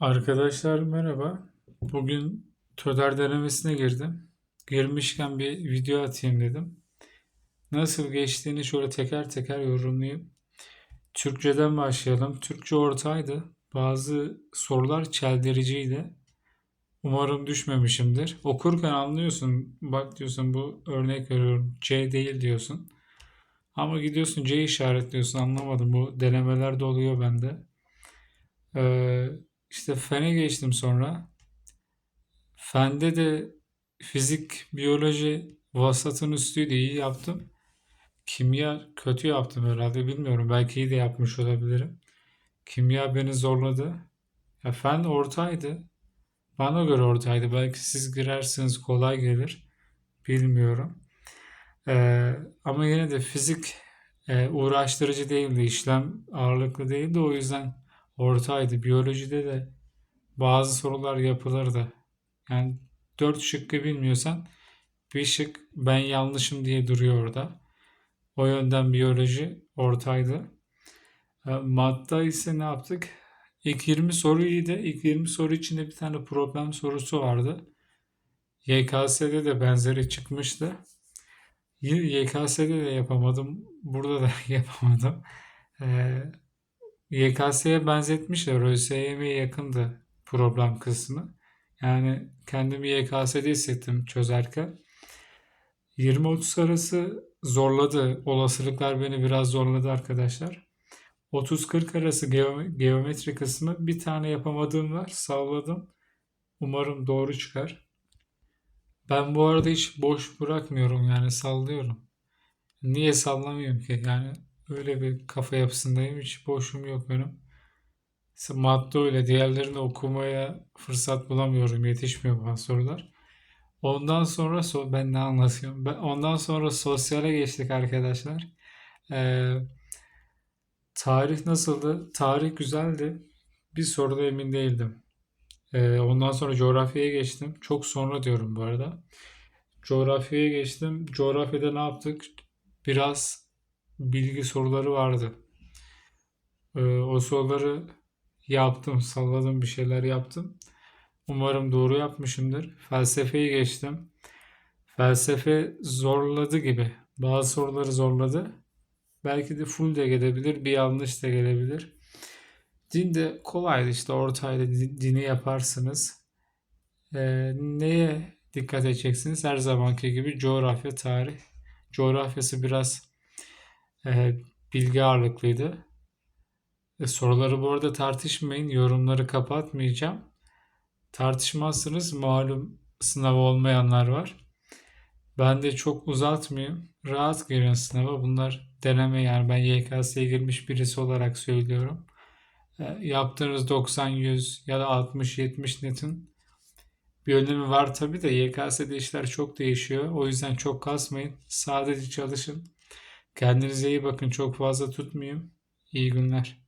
Arkadaşlar merhaba. Bugün TÖDER denemesine girdim. Girmişken bir video atayım dedim. Nasıl geçtiğini şöyle teker teker yorumlayayım. Türkçeden başlayalım. Türkçe ortaydı. Bazı sorular çeldiriciydi. Umarım düşmemişimdir. Okurken anlıyorsun. Bak diyorsun bu örnek veriyorum. C değil diyorsun. Ama gidiyorsun C işaretliyorsun. Anlamadım. Bu denemelerde oluyor bende. Ee, işte fene geçtim sonra. Fende de fizik, biyoloji vasatın üstüydü. iyi yaptım. Kimya kötü yaptım herhalde. Bilmiyorum. Belki iyi de yapmış olabilirim. Kimya beni zorladı. Ya fen ortaydı. Bana göre ortaydı. Belki siz girersiniz kolay gelir. Bilmiyorum. Ee, ama yine de fizik e, uğraştırıcı değildi. İşlem ağırlıklı değildi. O yüzden ortaydı. Biyolojide de bazı sorular yapılırdı. Yani dört şıkkı bilmiyorsan bir şık ben yanlışım diye duruyor orada. O yönden biyoloji ortaydı. E, Madde ise ne yaptık? İlk 20 soru iyiydi. İlk 20 soru içinde bir tane problem sorusu vardı. YKS'de de benzeri çıkmıştı. YKS'de de yapamadım. Burada da yapamadım. Ee, YKS'ye benzetmişler. ÖSYM'ye yakındı problem kısmı. Yani kendimi YKS'de hissettim çözerken. 20-30 arası zorladı. Olasılıklar beni biraz zorladı arkadaşlar. 30-40 arası geometri kısmı bir tane yapamadığım var. Salladım. Umarım doğru çıkar. Ben bu arada hiç boş bırakmıyorum yani sallıyorum. Niye sallamıyorum ki? Yani öyle bir kafa yapısındayım. Hiç boşum yok benim. Madde öyle. Diğerlerini okumaya fırsat bulamıyorum. Yetişmiyor bana sorular. Ondan sonra so ben ne anlatıyorum? Ben, ondan sonra sosyale geçtik arkadaşlar. Ee, tarih nasıldı? Tarih güzeldi. Bir soruda emin değildim. Ee, ondan sonra coğrafyaya geçtim. Çok sonra diyorum bu arada. Coğrafyaya geçtim. Coğrafyada ne yaptık? Biraz bilgi soruları vardı. Ee, o soruları yaptım, salladım bir şeyler yaptım. Umarım doğru yapmışımdır. Felsefeyi geçtim. Felsefe zorladı gibi. Bazı soruları zorladı. Belki de full de gelebilir, bir yanlış da gelebilir. Din de kolaydı işte ortayda dini yaparsınız. Ee, neye dikkat edeceksiniz? Her zamanki gibi coğrafya, tarih. Coğrafyası biraz e, bilgi ağırlıklıydı. E, soruları bu arada tartışmayın. Yorumları kapatmayacağım. Tartışmazsınız malum sınav olmayanlar var. Ben de çok uzatmayayım. Rahat girin sınava. Bunlar deneme yani ben YKS'ye girmiş birisi olarak söylüyorum. E, yaptığınız 90-100 ya da 60-70 netin bir önemi var tabi de YKS'de işler çok değişiyor. O yüzden çok kasmayın. Sadece çalışın. Kendinize iyi bakın. Çok fazla tutmayayım. İyi günler.